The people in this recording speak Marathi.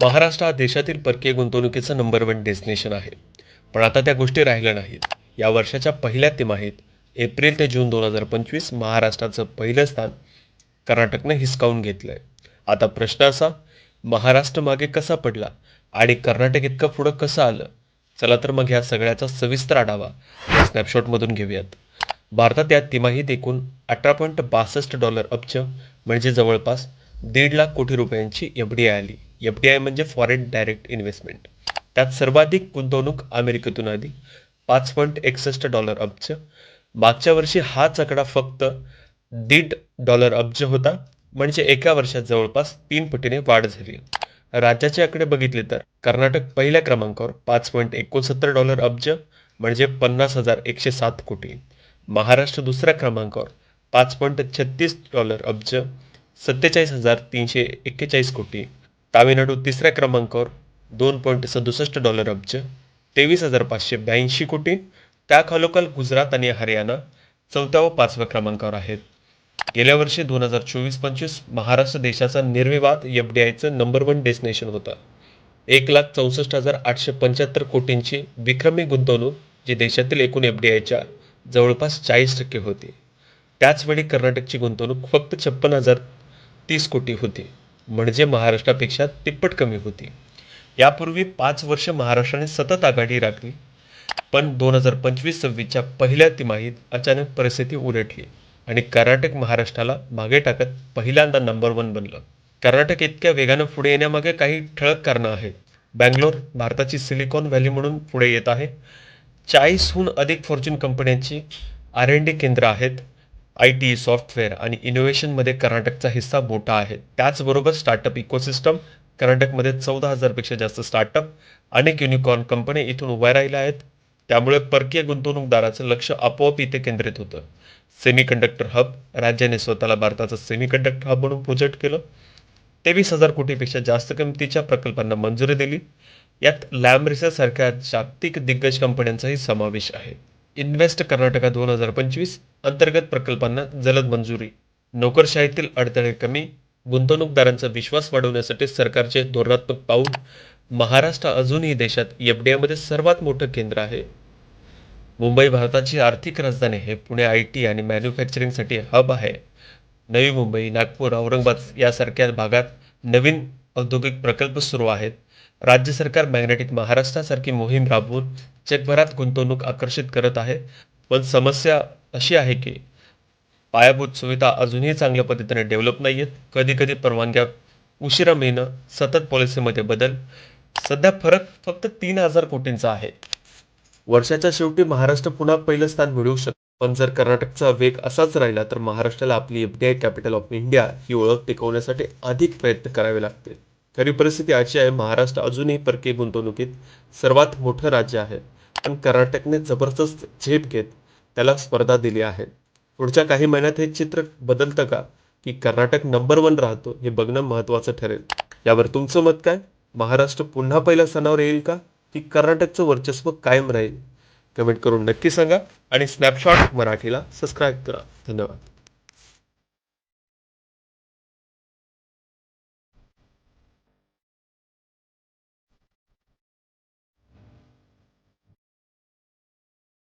महाराष्ट्र हा देशातील परकीय गुंतवणुकीचं नंबर वन डेस्टिनेशन आहे. पण आता त्या गोष्टी राहिल्या नाहीत. या वर्षाच्या पहिल्या तिमाहीत एप्रिल ते जून दोन हजार पंचवीस महाराष्ट्राचं पहिलं स्थान कर्नाटकनं हिसकावून घेतलं आहे आता प्रश्न असा महाराष्ट्र मागे कसा पडला आणि कर्नाटक इतकं पुढं कसं आलं? चला तर मग ह्या सगळ्याचा सविस्तर आढावा या स्नॅपशॉटमधून घेऊयात. भारतात या तिमाहीत एकूण अठरा पॉईंट बासष्ट डॉलर अब्ज म्हणजे जवळपास दीड लाख कोटी रुपयांची एफ डी आय आली. एफ डी आय म्हणजे फॉरेन डायरेक्ट इन्व्हेस्टमेंट. त्यात सर्वाधिक गुंतवणूक अमेरिकेतून आली. पाच पॉईंट एकसष्ट डॉलर अब्ज. मागच्या वर्षी हाच आकडा फक्त दीड डॉलर अब्ज होता. म्हणजे एका वर्षात जवळपास तीन पटीने वाढ झाली. राज्याचे आकडे बघितले तर कर्नाटक पहिल्या क्रमांकावर पाच पॉईंट एकोणसत्तर डॉलर अब्ज म्हणजे पन्नास हजार एकशे सात कोटी. महाराष्ट्र दुसऱ्या क्रमांकावर पाच पॉईंट छत्तीस डॉलर अब्ज सत्तेचाळीस हजार तीनशे एक्केचाळीस कोटी. तामिळनाडू तिसऱ्या क्रमांकावर दोन पॉईंट सदुसष्ट डॉलर अब्ज तेवीस हजार पाचशे ब्याऐंशी कोटी त्याखालोखाल गुजरात आणि हरियाणा चौथ्या व पाचव्या क्रमांकावर आहेत. गेल्या वर्षी दोन हजार चोवीस पंचवीस महाराष्ट्र देशाचा निर्विवाद एफ डी आयचं नंबर वन डेस्टिनेशन होता. एक लाख चौसष्ट हजार आठशे पंच्याहत्तर कोटींची विक्रमी गुंतवणूक जी देशातील एकूण एफ डी आयच्या जवळपास चाळीस टक्के होती. त्याचवेळी कर्नाटकची गुंतवणूक फक्त छप्पन हजार तीस कोटी होती. म्हणजे महाराष्ट्रापेक्षा तिप्पट कमी होती. यापूर्वी पाच वर्ष महाराष्ट्राने सतत आघाडी राखली पण दोन हजार पंचवीस सव्वीसच्या पहिल्या तिमाहीत अचानक परिस्थिती उलटली आणि कर्नाटक महाराष्ट्राला मागे टाकत पहिल्यांदा नंबर वन बनलं. कर्नाटक इतक्या वेगानं पुढे येण्यामागे काही ठळक कारणं आहेत. बँगलोर भारताची सिलिकॉन व्हॅली म्हणून पुढे येत आहे. चाळीसहून अधिक फॉर्च्यून कंपन्यांची आर एन डी केंद्र आहेत. आय टी सॉफ्टवेअर आणि इनोव्हेशनमध्ये कर्नाटकचा हिस्सा मोठा आहे. त्याचबरोबर स्टार्टअप इकोसिस्टम कर्नाटकमध्ये चौदा हजारपेक्षा जास्त स्टार्टअप अनेक युनिकॉर्न कंपन्या इथून उभ्या राहिल्या आहेत. त्यामुळे परकीय गुंतवणूकदाराचं लक्ष आपोआप इथे केंद्रित होतं. सेमीकंडक्टर हब राज्याने स्वतःला भारताचं सेमीकंडक्टर हब म्हणून प्रोजेक्ट केलं. तेवीस हजार कोटीपेक्षा जास्त किमतीच्या प्रकल्पांना मंजुरी दिली. यात लॅम जागतिक दिग्गज कंपन्यांचाही समावेश आहे. इन्व्हेस्ट कर्नाटका दोन हजार पंचवीस अंतर्गत प्रकल्पांना जलद मंजुरी. नोकरशाहीतील अडथळे कमी गुंतवणूकदारांचा विश्वास वाढवण्यासाठी सरकारचे धोरणात्मक पाऊल. महाराष्ट्र अजूनही देशात एफ डी आयमध्ये सर्वात मोठं केंद्र आहे. मुंबई भारताची आर्थिक राजधानी आहे पुणे आय टी आणि मॅन्युफॅक्चरिंगसाठी हब आहे. नवी मुंबई नागपूर औरंगाबाद यासारख्या भागात नवीन औद्योगिक प्रकल्प सुरू आहेत. राज्य सरकार मॅग्नेटिक महाराष्ट्रासारखी मोहीम राबवून जगभरात गुंतवणूक आकर्षित करत आहे. पण समस्या अशी आहे की पायाभूत सुविधा अजूनही चांगल्या पद्धतीने डेव्हलप नाही आहेत. कधी कधी परवानग्या उशिरा मिळणं सतत पॉलिसीमध्ये बदल. सध्या फरक फक्त तीन हजार कोटींचा आहे. वर्षाच्या शेवटी महाराष्ट्र पुन्हा पहिलं स्थान मिळवू शकतो पण जर कर्नाटकचा वेग असाच राहिला तर महाराष्ट्राला आपली F D I capital of India ही ओळख टिकवण्यासाठी अधिक प्रयत्न करावे लागतील. खरी परिस्थिती अशी आहे महाराष्ट्र अजूनही परकीय गुंतवणुकीत सर्वात मोठं राज्य आहे. पण कर्नाटकने जबरदस्त झेप घेत त्याला स्पर्धा दिली आहे. पुढच्या काही महिन्यात हे चित्र बदलतं का? की कर्नाटक नंबर वन राहतो हे बघणं महत्त्वाचं ठरेल. यावर तुमचं मत काय? महाराष्ट्र पुन्हा पहिल्या सणावर येईल का? की कर्नाटकचं वर्चस्व कायम राहील? कमेंट करून नक्की सांगा आणि स्नॅपशॉट मराठीला सबस्क्राईब करा. धन्यवाद.